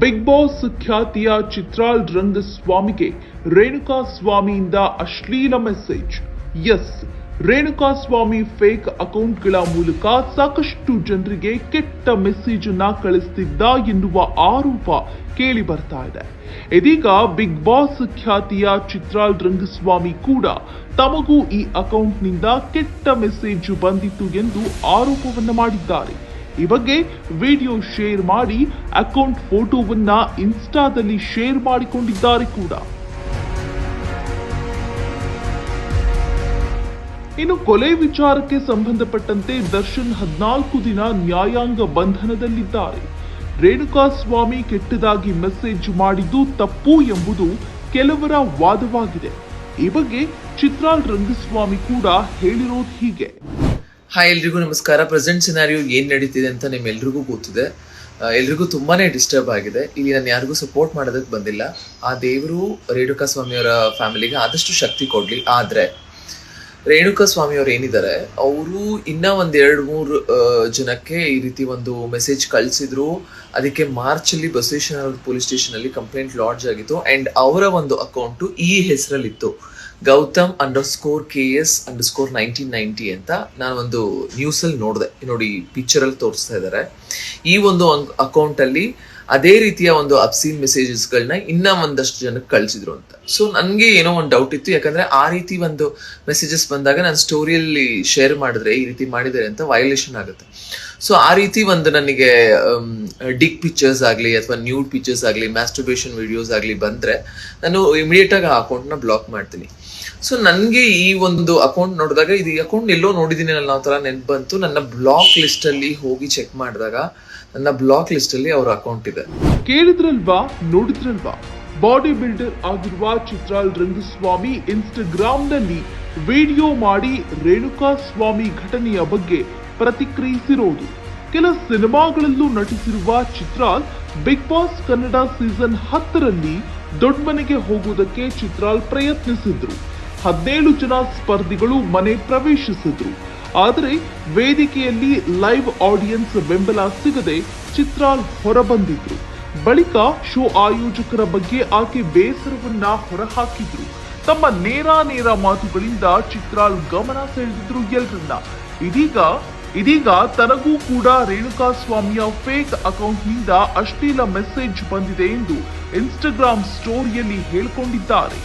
Big boss ಖ್ಯಾತಿಯ ಚಿತ್ರಾಲ್ ರಂಗಸ್ವಾಮಿಗೆ ರೇಣುಕಾ ಸ್ವಾಮಿಯಿಂದ ಅಶ್ಲೀಲ message. Yes, Renuka Swamy fake ಅಕೌಂಟ್ಗಳ ಮೂಲಕ ಸಾಕಷ್ಟು ಜನರಿಗೆ ಕೆಟ್ಟ ಮೆಸೇಜ್ ಅನ್ನ ಕಳಿಸ್ತಿದ್ದ ಎನ್ನುವ ಆರೋಪ ಕೇಳಿ ಬರ್ತಾ ಇದೆ. ಇದೀಗ ಬಿಗ್ ಬಾಸ್ ಖ್ಯಾತಿಯ ಚಿತ್ರಾಲ್ ರಂಗಸ್ವಾಮಿ ಕೂಡ ತಮಗೂ ಈ ಅಕೌಂಟ್ನಿಂದ ಕೆಟ್ಟ ಮೆಸೇಜ್ ಬಂದಿತ್ತು ಎಂದು ಆರೋಪವನ್ನು ಮಾಡಿದ್ದಾರೆ. ಈ ಬಗ್ಗೆ ವಿಡಿಯೋ ಶೇರ್ ಮಾಡಿ, ಅಕೌಂಟ್ ಫೋಟೋವನ್ನ ಇನ್ಸ್ಟಾದಲ್ಲಿ ಶೇರ್ ಮಾಡಿಕೊಂಡಿದ್ದಾರೆ ಕೂಡ. ಇನ್ನು ಕೊಲೆ ವಿಚಾರಕ್ಕೆ ಸಂಬಂಧಪಟ್ಟಂತೆ ದರ್ಶನ್ ಹದಿನಾಲ್ಕು ದಿನ ನ್ಯಾಯಾಂಗ ಬಂಧನದಲ್ಲಿದ್ದಾರೆ. ರೇಣುಕಾ ಸ್ವಾಮಿ ಕೆಟ್ಟದಾಗಿ ಮೆಸೇಜ್ ಮಾಡಿದ್ದು ತಪ್ಪು ಎಂಬುದು ಕೆಲವರ ವಾದವಾಗಿದೆ. ಈ ಬಗ್ಗೆ ಚಿತ್ರಾಲ್ ರಂಗಸ್ವಾಮಿ ಕೂಡ ಹೇಳಿರೋದು ಹೀಗೆ. ಹಾಯ್, ಎಲ್ರಿಗೂ ನಮಸ್ಕಾರ. ಪ್ರೆಸೆಂಟ್ ಸಿನಾರಿಯೋ ಏನ್ ನಡೀತಿದೆ ಅಂತ ನಿಮ್ಮೆಲ್ರಿಗೂ ಗೊತ್ತಿದೆ. ಎಲ್ರಿಗೂ ತುಂಬಾನೇ ಡಿಸ್ಟರ್ಬ್ ಆಗಿದೆ. ಇಲ್ಲಿ ನಾನು ಯಾರಿಗೂ ಸಪೋರ್ಟ್ ಮಾಡೋದಕ್ಕೆ ಬಂದಿಲ್ಲ. ಆ ದೇವರು ರೇಣುಕಾ ಸ್ವಾಮಿಯವರ ಫ್ಯಾಮಿಲಿಗೆ ಆದಷ್ಟು ಶಕ್ತಿ ಕೊಡ್ಲಿ. ಆದ್ರೆ, ರೇಣುಕಾ ಸ್ವಾಮಿಯವ್ರು ಏನಿದ್ದಾರೆ, ಅವರು ಇನ್ನ ಒಂದ್ ಎರಡು ಮೂರು ಜನಕ್ಕೆ ಈ ರೀತಿ ಒಂದು ಮೆಸೇಜ್ ಕಳಿಸಿದ್ರು. ಅದಕ್ಕೆ ಮಾರ್ಚ್ ಅಲ್ಲಿ ಬಸವೇಶ್ವರ ಪೊಲೀಸ್ ಸ್ಟೇಷನ್ ಅಲ್ಲಿ ಕಂಪ್ಲೇಂಟ್ ಲಾಡ್ಜ್ ಆಗಿತ್ತು. ಅಂಡ್ ಅವರ ಒಂದು ಅಕೌಂಟ್ ಈ ಹೆಸರಲ್ಲಿತ್ತು. Gautam underscore K S underscore nineteen ninety ಅಂತ ನಾನು ಒಂದು ನ್ಯೂಸ್ ಅಲ್ಲಿ ನೋಡಿದೆ. ನೋಡಿ ಪಿಕ್ಚರ್ ಅಲ್ಲಿ ತೋರಿಸ್ತಾ ಇದ್ದಾರೆ ಈ ಒಂದು ಅಕೌಂಟ್ ಅಲ್ಲಿ ಅದೇ ರೀತಿಯ ಒಂದು ಅಬ್ಸೀನ್ ಮೆಸೇಜಸ್ಗಳನ್ನ ಇನ್ನ ಒಂದಷ್ಟು ಜನಕ್ಕೆ ಕಳಿಸಿದ್ರು ಅಂತ. ಸೊ ನನಗೆ ಏನೋ ಒಂದು ಡೌಟ್ ಇತ್ತು. ಯಾಕಂದ್ರೆ ಆ ರೀತಿ ಒಂದು ಮೆಸೇಜಸ್ ಬಂದಾಗ ನಾನು ಸ್ಟೋರಿಯಲ್ಲಿ ಶೇರ್ ಮಾಡಿದ್ರೆ, ಈ ರೀತಿ ಮಾಡಿದರೆ ಅಂತ ವಯೋಲೇಷನ್ ಆಗುತ್ತೆ. ಸೊ ಆ ರೀತಿ ಒಂದು ನನಗೆ ಡಿಕ್ ಪಿಕ್ಚರ್ಸ್ ಆಗಲಿ ಅಥವಾ ನ್ಯೂಡ್ ಪಿಕ್ಚರ್ಸ್ ಆಗಲಿ ಮ್ಯಾಸ್ಟರ್ಬೇಷನ್ ವಿಡಿಯೋಸ್ ಆಗಲಿ ಬಂದರೆ ನಾನು ಇಮಿಡಿಯೇಟ್ ಆಗಿ ಆ ಅಕೌಂಟ್ನ ಬ್ಲಾಕ್ ಮಾಡ್ತೀನಿ. ಸೊ ನನಗೆ ಈ ಒಂದು ಅಕೌಂಟ್ ನೋಡಿದಾಗ, ಇದು ಅಕೌಂಟ್ ಎಲ್ಲೋ ನೋಡಿದ್ದೀನಿ ಅನ್ನೋ ಥರ ನೆನ್ಪು ಬಂತು ನನ್ನ ಬ್ಲಾಕ್ ಲಿಸ್ಟಲ್ಲಿ ಹೋಗಿ ಚೆಕ್ ಮಾಡಿದಾಗ, ನನ್ನ ಬ್ಲಾಕ್ ಲಿಸ್ಟಲ್ಲಿ ಅವ್ರ ಅಕೌಂಟ್ ಇದೆ. ಕೇಳಿದ್ರಲ್ವಾ? ನೋಡಿದ್ರಲ್ವಾ? ಬಾಡಿ ಬಿಲ್ಡರ್ ಆಗಿರುವ ಚಿತ್ರಾಲ್ ರಂಗಸ್ವಾಮಿ ಇನ್ಸ್ಟಾಗ್ರಾಮ್ನಲ್ಲಿ ವಿಡಿಯೋ ಮಾಡಿ ರೇಣುಕಾ ಸ್ವಾಮಿ ಘಟನೆಯ ಬಗ್ಗೆ ಪ್ರತಿಕ್ರಿಯಿಸಿರೋದು. ಕೆಲ ಸಿನಿಮಾಗಳಲ್ಲೂ ನಟಿಸಿರುವ Chitral Bigg Boss Kannada season ಹತ್ತರಲ್ಲಿ ದೊಡ್ಡ ಮನೆಗೆ ಹೋಗುವುದಕ್ಕೆ ಚಿತ್ರಾಲ್ ಪ್ರಯತ್ನಿಸಿದ್ರು. ಹದಿನೇಳು ಜನ ಸ್ಪರ್ಧಿಗಳು ಮನೆ ಪ್ರವೇಶಿಸಿದ್ರು. ಆದರೆ ವೇದಿಕೆಯಲ್ಲಿ ಲೈವ್ ಆಡಿಯನ್ಸ್ ಬೆಂಬಲ ಸಿಗದೆ ಚಿತ್ರಾಲ್ ಹೊರಬಂದಿದ್ರು. ಬಳಿಕ ಶೋ ಆಯೋಜಕರ ಬಗ್ಗೆ ಆಕೆ ಬೇಸರವನ್ನ ಹೊರಹಾಕಿದ್ರು. ತಮ್ಮ ನೇರ ನೇರ ಮಾತುಗಳಿಂದ ಚಿತ್ರಾಲ್ ಗಮನ ಸೆಳೆದಿದ್ರು ಎಲ್ರನ್ನ. ಇದೀಗ ಇದೀಗ ತನಗೂ ಕೂಡ ರೇಣುಕಾ ಸ್ವಾಮಿಯ ಫೇಕ್ ಅಕೌಂಟ್ನಿಂದ ಅಶ್ಲೀಲ ಮೆಸೇಜ್ ಬಂದಿದೆ ಎಂದು ಇನ್ಸ್ಟಾಗ್ರಾಮ್ ಸ್ಟೋರಿಯಲ್ಲಿ ಹೇಳಿಕೊಂಡಿದ್ದಾರೆ.